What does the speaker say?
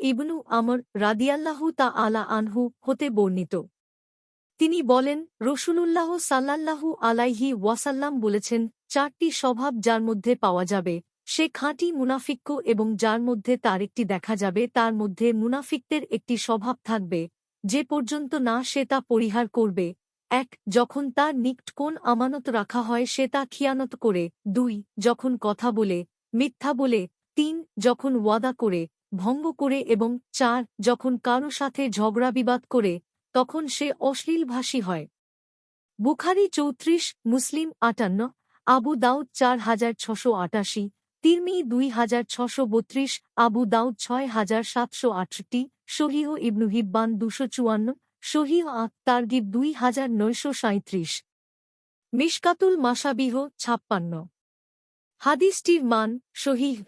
ইবনু আমর রাদিয়াল্লাহু তা আলা আনহু হতে বর্ণিত। তিনি বলেন, রসুলুল্লাহ সাল্লাল্লাহু আলাইহি ওয়াসাল্লাম বলেছেন, চারটি স্বভাব যার মধ্যে পাওয়া যাবে, সে খাঁটি মুনাফিক্য এবং যার মধ্যে তার একটি দেখা যাবে, তার মধ্যে মুনাফিকদের একটি স্বভাব থাকবে, যে পর্যন্ত না সে তা পরিহার করবে। এক, যখন তার নিকট কোন আমানত রাখা হয়, সে তা খিয়ানত করে। দুই, যখন কথা বলে, মিথ্যা বলে। তিন, যখন ওয়াদা করে ভঙ্গ করে এবং চার, যখন কারও সাথে ঝগড়া বিবাদ করে, তখন সে অশ্লীলভাষী হয়। বুখারি চৌত্রিশ, মুসলিম আটান্ন, আবু দাউদ চার হাজার ছশো আটাশি তিরমি দুই হাজার ছশো বত্রিশ, আবু দাউদ ছয় হাজার সাতশো আটষট্টি শহীহ ইবনু হিব্বান দুশো চুয়ান্ন শহীহ তারগিব দুই হাজার নয়শো সাঁত্রিশ মিশকাতুল মাসাবিহ ছাপ্পান্ন। হাদিসটির মান শহীহ